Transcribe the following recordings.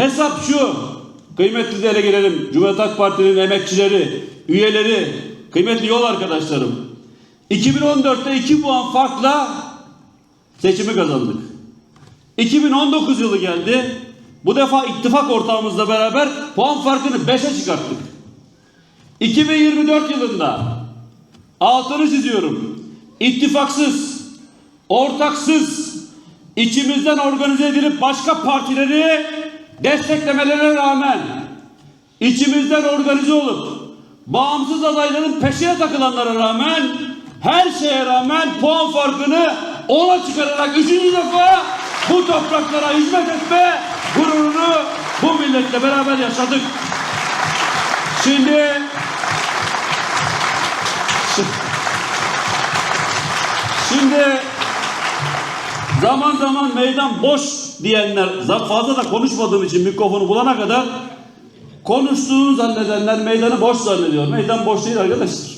Hesap şu. Kıymetli dele gelelim. Cumhuriyet Halk Parti'nin emekçileri, üyeleri, kıymetli yol arkadaşlarım. 2014'te 2 puan farkla seçimi kazandık. 2019 yılı geldi. Bu defa ittifak ortağımızla beraber puan farkını 5'e çıkarttık. 2024 yılında altını çiziyorum. İttifaksız, ortaksız, içimizden organize edilip başka partileri desteklemelerine rağmen içimizden organize olup bağımsız adayların peşine takılanlara rağmen her şeye rağmen puan farkını ona çıkararak üçüncü defa bu topraklara hizmet etme gururunu bu milletle beraber yaşadık. Şimdi Şimdi zaman zaman meydan boş diyenler fazla da konuşmadığım için mikrofonu bulana kadar konuştuğunu zannedenler meydanı boş zannediyor. Meydan boş değil arkadaşlar.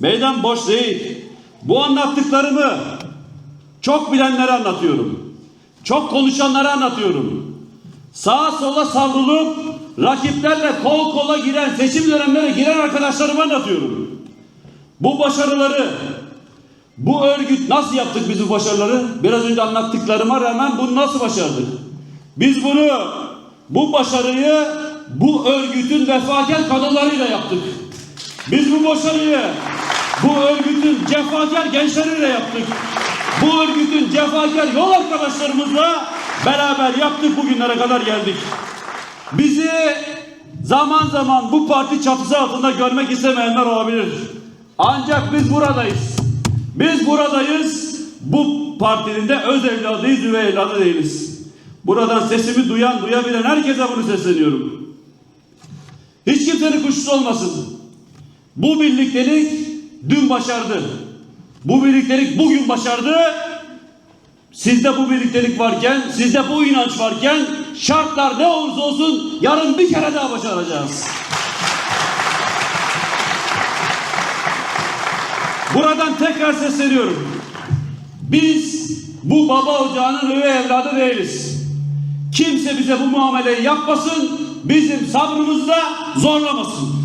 Meydan boş değil. Bu anlattıklarımı çok bilenlere anlatıyorum. Çok konuşanlara anlatıyorum. Sağa sola savrulup rakiplerle kol kola giren, seçim dönemlerine giren arkadaşlarıma anlatıyorum. Bu başarıları bu örgüt nasıl yaptık biz bu başarıları? Biraz önce anlattıklarıma rağmen bunu nasıl başardık? Biz bunu, bu başarıyı bu örgütün vefakar kadınlarıyla yaptık. Biz bu başarıyı bu örgütün cefakar gençleriyle yaptık. Bu örgütün cefakar yol arkadaşlarımızla beraber yaptık bugünlere kadar geldik. Bizi zaman zaman bu parti çatısı altında görmek istemeyenler olabilir. Ancak biz buradayız. Biz buradayız. Bu partinin de öz evladıyız, üvey evladı değiliz. Buradan sesimi duyan, duyabilen herkese bunu sesleniyorum. Hiç kimsenin kuşkusu olmasın. Bu birliktelik dün başardı. Bu birliktelik bugün başardı. Sizde bu birliktelik varken, sizde bu inanç varken şartlar ne olursa olsun yarın bir kere daha başaracağız. Buradan tekrar sesleniyorum. Biz bu baba ocağının üvey evladı değiliz. Kimse bize bu muameleyi yapmasın, bizim sabrımızı da zorlamasın.